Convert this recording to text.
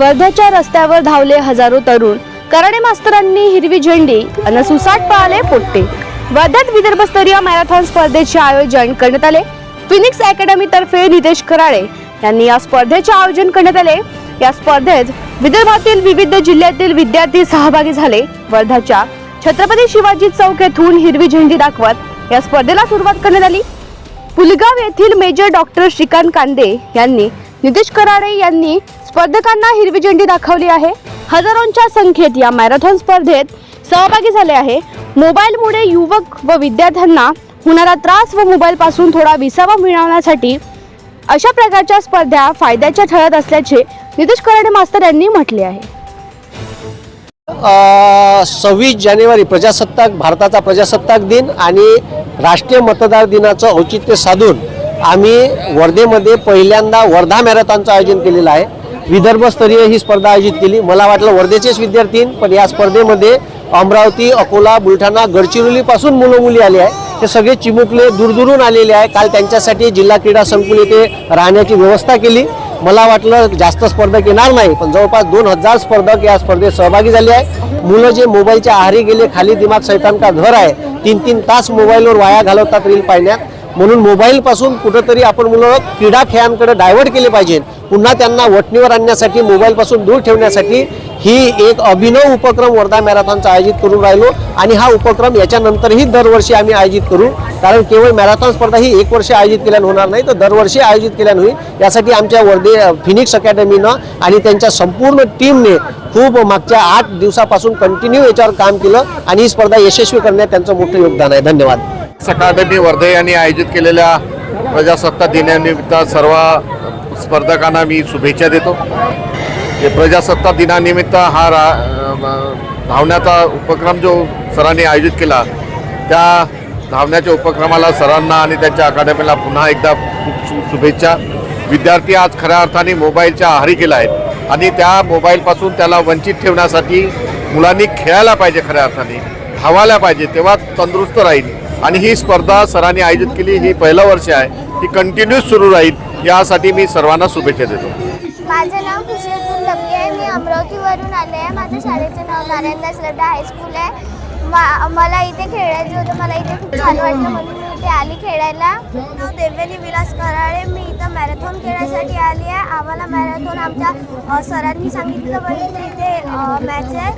वर्ध्याच्या रस्त्यावर धावले हजारो तरुण. कराडे मास्तरांनी हिरवी झेंडी आणि सुसाट पळाले पोट्टे. वर्ध्यात विदर्भस्तरीय मॅरेथॉन स्पर्धेचे आयोजन करण्यात आले. फिनिक्स अकॅडमी तर्फे नितेश कराळे यांनी या स्पर्धेचे आयोजन करण्यात आले. या स्पर्धेत विदर्भातील विविध जिल्ह्यातील विद्यार्थी सहभागी झाले. वर्ध्याच्या छत्रपती शिवाजी चौक येथून हिरवी झेंडी दाखवत या स्पर्धेला सुरुवात करण्यात आली. पुलगाव येथील मेजर डॉक्टर श्रीकांत कांदे यांनी नितेश कराडे यांनी स्पर्धकांना हिरवी झेंडी दाखवली आहे. हजारोंच्या संख्येत या मॅरेथॉन स्पर्धेत सहभागी झाले आहे. मोबाईलमुळे युवक व विद्यार्थ्यांना होणारा त्रास व मोबाईलपासून थोडा विसावा मिळवण्यासाठी अशा प्रकारच्या स्पर्धा फायद्याच्या ठरत असल्याचे नितीश कराडे मास्तर यांनी म्हटले आहे. सव्वीस जानेवारी प्रजासत्ताक भारताचा प्रजासत्ताक दिन आणि राष्ट्रीय मतदार दिनाचं औचित्य साधून आम्ही वर्धेमध्ये पहिल्यांदा वर्धा मॅरेथॉनचं आयोजन केलेलं आहे. विदर्भस्तरीय ही स्पर्धा आयोजित केली. मला वाटलं वर्धेचेच विद्यार्थी पण या स्पर्धेमध्ये अमरावती अकोला बुलढाणा गडचिरोलीपासून मुलं मुली आली आहे. ते सगळे चिमुकले दूरदूरून आलेले आहे. काल त्यांच्यासाठी जिल्हा क्रीडा संकुल येथे राहण्याची व्यवस्था केली. मला वाटलं जास्त स्पर्धक येणार नाही पण जवळपास दोन हजार स्पर्धक या स्पर्धेत सहभागी झाले आहे. मुलं जे मोबाईलच्या आहारी गेले खाली दिमाग सैतान का घर आहे तीन तीन तास मोबाईलवर वाया घालवतात रील पाहण्यात. म्हणून मोबाईलपासून कुठंतरी आपण मुलं क्रीडा खेळांकडे डायव्हर्ट केले पाहिजे. पुन्हा त्यांना वटणीवर आणण्यासाठी मोबाईलपासून दूर ठेवण्यासाठी ही एक अभिनव उपक्रम वर्धा मॅरेथॉनचा आयोजित करून राहिलो. आणि हा उपक्रम याच्यानंतरही दरवर्षी आम्ही आयोजित करू. कारण केवळ मॅरेथॉन स्पर्धा ही एक वर्ष आयोजित केल्यानं होणार नाही तर दरवर्षी आयोजित केल्यानं होईल. यासाठी आमच्या वर्धे फिनिक्स अकॅडमीनं आणि त्यांच्या संपूर्ण टीमने खूप मागच्या आठ दिवसापासून कंटिन्यू याच्यावर काम केलं. आणि ही स्पर्धा यशस्वी करण्यात त्यांचं मोठं योगदान आहे. धन्यवाद. अकादमी वर्धे यांनी आयोजित केलेल्या प्रजासत्ताक दिनानिमित्त सर्व स्पर्धकांना मी शुभेच्छा देतो. हे प्रजासत्ताक दिनानिमित्त हा रा धावण्याचा उपक्रम जो सरांनी आयोजित केला त्या धावण्याच्या उपक्रमाला सरांना आणि त्यांच्या अकादमीला पुन्हा एकदा खूप शु शुभेच्छा. विद्यार्थी आज खऱ्या अर्थाने मोबाईलच्या आहारी गेला आहेत आणि त्या मोबाईलपासून त्याला वंचित ठेवण्यासाठी मुलांनी खेळायला पाहिजे खऱ्या अर्थाने धावायला पाहिजे तेव्हा तंदुरुस्त राहील. आणि ही स्पर्धा सरांनी आयोजित केली. ही पहिलं वर्ष आहे. ती कंटिन्यूस सुरू राहील. यासाठी मी सर्वांना शुभेच्छा देतो. माझं नाव खुशीतून लपके आहे. मी अमरावतीवरून आले आहे. माझ्या शाळेचं नाव नारायणदास रड्डा हायस्कूल आहे. मा मला इथे खेळायचं होतं. मला इथे खूप छान वाटलं. म्हणून मी इथे आली खेळायला. नाव देवली विलास कराळे. मी इथं मॅरेथॉन खेळायसाठी आली आहे. आम्हाला मॅरेथॉन आमच्या अ, सरांनी सांगितलं. पण इथे इथे मॅच आहे.